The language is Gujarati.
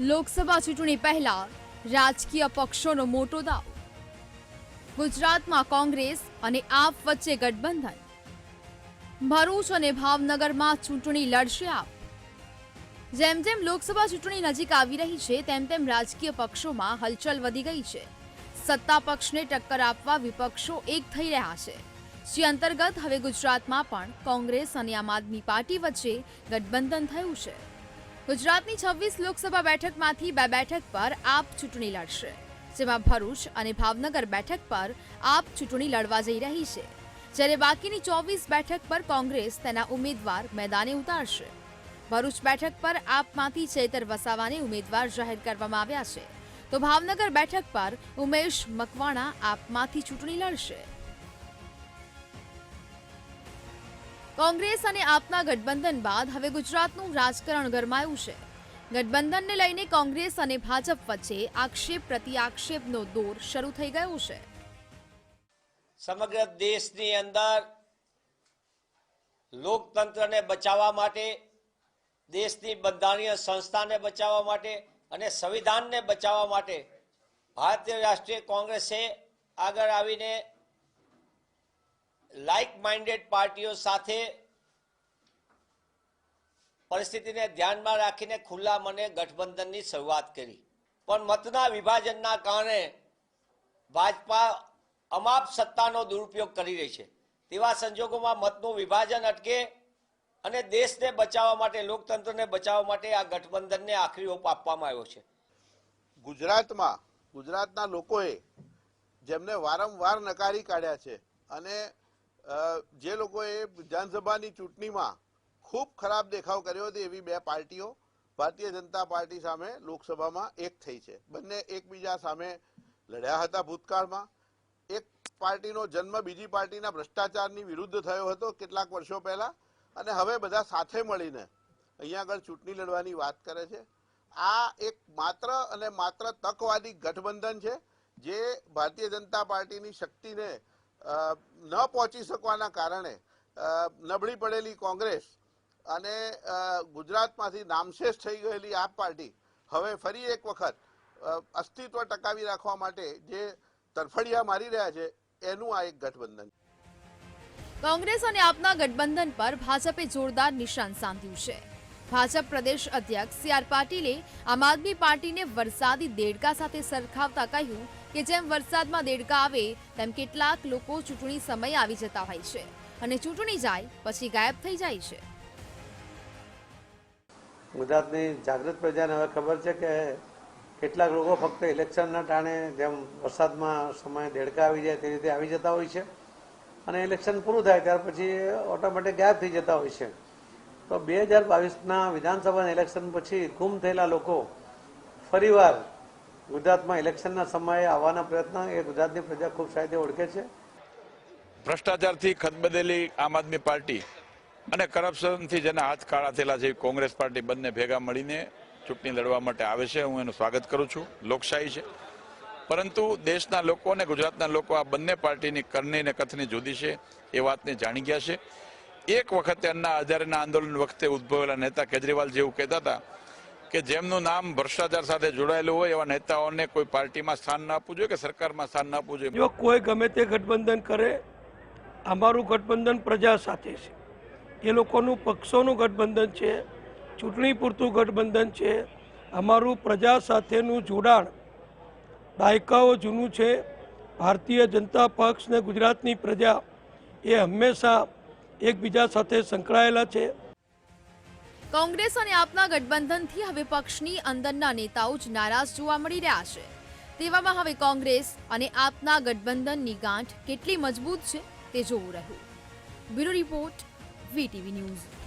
લોકસભા ચૂંટણી પહેલા રાજકીય પક્ષોનો મોટો દાવ. ગુજરાતમાં કોંગ્રેસ અને આપ વચ્ચે ગઠબંધન. ભરૂચ અને ભાવનગરમાં ચૂંટણી લડશે આપ. જેમ જેમ લોકસભા ચૂંટણી નજીક આવી રહી છે, તેમ તેમ રાજકીય પક્ષોમાં હલચલ વધી ગઈ છે. સત્તા પક્ષને ટક્કર આપવા વિપક્ષો એક થઈ રહ્યા છે. જે અંતર્ગત હવે ગુજરાતમાં પણ કોંગ્રેસ અને આમ આદમી પાર્ટી વચ્ચે ગઠબંધન થયું છે. ગુજરાતની છવ્વીસ લોકસભા બેઠકમાંથી બે બેઠક પર આપ ચૂંટણી લડશે, જેમાં ભરૂચ અને ભાવનગર બેઠક પર આપ ચૂંટણી લડવા જઈ રહી છે. જ્યારે બાકીની ચોવીસ બેઠક પર કોંગ્રેસ તેના ઉમેદવાર મેદાને ઉતારશે. ભરૂચ બેઠક પર આપમાંથી ચેતર વસાવાને ઉમેદવાર જાહેર કરવામાં આવ્યા છે. તો ભાવનગર બેઠક પર ઉમેશ મકવાણા આપમાંથી ચૂંટણી લડશે. કોંગ્રેસ અને આપના ગઠબંધન બાદ હવે ગુજરાતનું રાજકારણ ગરમાયું છે. ગઠબંધનને લઈને કોંગ્રેસ અને ભાજપ વચ્ચે આક્ષેપ પ્રતિ આક્ષેપનો દોર શરૂ થઈ ગયો છે. સમગ્ર દેશની અંદર લોકતંત્રને બચાવવા માટે, દેશની બંધારણીય સંસ્થાને બચાવવા માટે અને સંવિધાનને બચાવવા માટે ભારતીય રાષ્ટ્રીય કોંગ્રેસે આગળ આવીને લાઇક માઇન્ડેડ પાર્ટીઓ સાથે પરિસ્થિતિને ધ્યાનમાં રાખીને ખુલ્લા મને ગઠબંધનની શરૂઆત કરી. પણ મતના વિભાજનના કારણે ભાજપા અમાપ સત્તાનો દુરુપયોગ કરી રહી છે. તેવા સંજોગોમાં મતનું વિભાજન અટકે અને દેશને બચાવવા માટે, લોકતંત્રને બચાવવા માટે આ ગઠબંધનને આખરી ઓપ આપવામાં આવ્યો છે. ગુજરાતમાં, ગુજરાતના લોકોએ જેમને વારંવાર નકારી કાઢ્યા છે અને જે લોકોએ વિધાનસભાની ચૂંટણીમાં ખૂબ ખરાબ દેખાવ કર્યો હતો, એવી બે પાર્ટીઓ, ભારતીય જનતા પાર્ટી સામે લોકસભામાં એક થઈ છે. બંને એકબીજા સામે લડ્યા હતા ભૂતકાળમાં. એક પાર્ટીનો જન્મ બીજી પાર્ટીના ભ્રષ્ટાચારની વિરુદ્ધ થયો હતો કેટલાક વર્ષો પહેલા. અને હવે બધા સાથે મળીને અહીંયા આગળ ચૂંટણી લડવાની વાત કરે છે. આ એક માત્ર અને માત્ર તકવાદી ગઠબંધન છે, જે ભારતીય જનતા પાર્ટીની શક્તિને ન પહોંચી શકવાના કારણે નબળી પડેલી કોંગ્રેસ અને ગુજરાતમાંથી નામશેષ થઈ ગયેલી આપ પાર્ટી હવે ફરી એક વખત અસ્તિત્વ ટકાવી રાખવા માટે જે તરફડિયા મારી રહ્યા છે, એનું આ એક ગઠબંધન કોંગ્રેસ અને આપના ગઠબંધન પર ભાજપે જોરદાર નિશાન સાધ્યું છે. ભાજપ પ્રદેશ અધ્યક્ષ સી આર પાટીલે આમ આદમી પાર્ટીને વરસાદી દેડકા સાથે સરખાવતા કહ્યું કે જેમ વરસાદમાં દેડકા આવે, તેમ કેટલાક લોકો ચૂંટણી સમયે આવી જતા હોય છે. અને ચૂંટણી જાય, પછી ગાયબ થઈ જાય છે. ગુજરાતની જાગૃત પ્રજાને હવે ખબર છે કે કેટલાક લોકો ફક્ત ઇલેક્શનના ટાણે જેમ વરસાદમાં સમયે દેડકા આવી જાય તે રીતે આવી જતા હોય છે. અને ઇલેક્શન પૂરું થાય ત્યાર પછી ઓટોમેટિક ગાયબ થઈ જતા હોય છે. તો બે હજાર બાવીસના વિધાનસભાના ઇલેક્શન પછી ગુમ થયેલા લોકો ફરીવાર ગુજરાતમાં ઇલેક્શનના સમયે આવવાના પ્રયત્ન એ ગુજરાતની પ્રજા ખૂબ સારી ઓળખે છે. ભ્રષ્ટાચારથી ખતબદેલી આમ આદમી પાર્ટી અને કરપ્શનથી જેના હાથ કાળા થયેલા છે કોંગ્રેસ પાર્ટી બંને ભેગા મળીને ચૂંટણી લડવા માટે આવે છે. હું એનું સ્વાગત કરું છું. લોકશાહી છે. પરંતુ દેશના લોકો અને ગુજરાતના લોકો આ બંને પાર્ટીની કરની અને કથની જુદી છે એ વાતને જાણી ગયા છે. એક વખતે અન્ના હજારેના આંદોલન વખતે ઉદ્ભવેલા નેતા કેજરીવાલ જેવું કહેતા હતા કે જેમનું નામ ભ્રષ્ટાચાર સાથે જોડાયેલું હોય એવા નેતાઓને કોઈ પાર્ટીમાં સ્થાન ન આપવું જોઈએ કે સરકારમાં સ્થાન ન આપવું જોઈએ? જો કોઈ ગમે તે ગઠબંધન કરે, અમારું ગઠબંધન પ્રજા સાથે છે. એ લોકોનું પક્ષોનું ગઠબંધન છે, ચૂંટણી પૂરતું ગઠબંધન છે, અમારું પ્રજા સાથેનું જોડાણ દાયકાઓ જૂનું છે. ભારતીય જનતા પક્ષ ને ગુજરાતની પ્રજા એ હંમેશા એકબીજા સાથે સંકળાયેલા છે. કોંગ્રેસ અને આપના ગઠબંધનથી હવે પક્ષની અંદરના નેતાઓ જ નારાજ જોવા મળી રહ્યા છે. તેવામાં હવે કોંગ્રેસ અને આપના ગઠબંધનની ગાંઠ કેટલી મજબૂત છે તે જોવું રહ્યું. Bureau report, VTV news.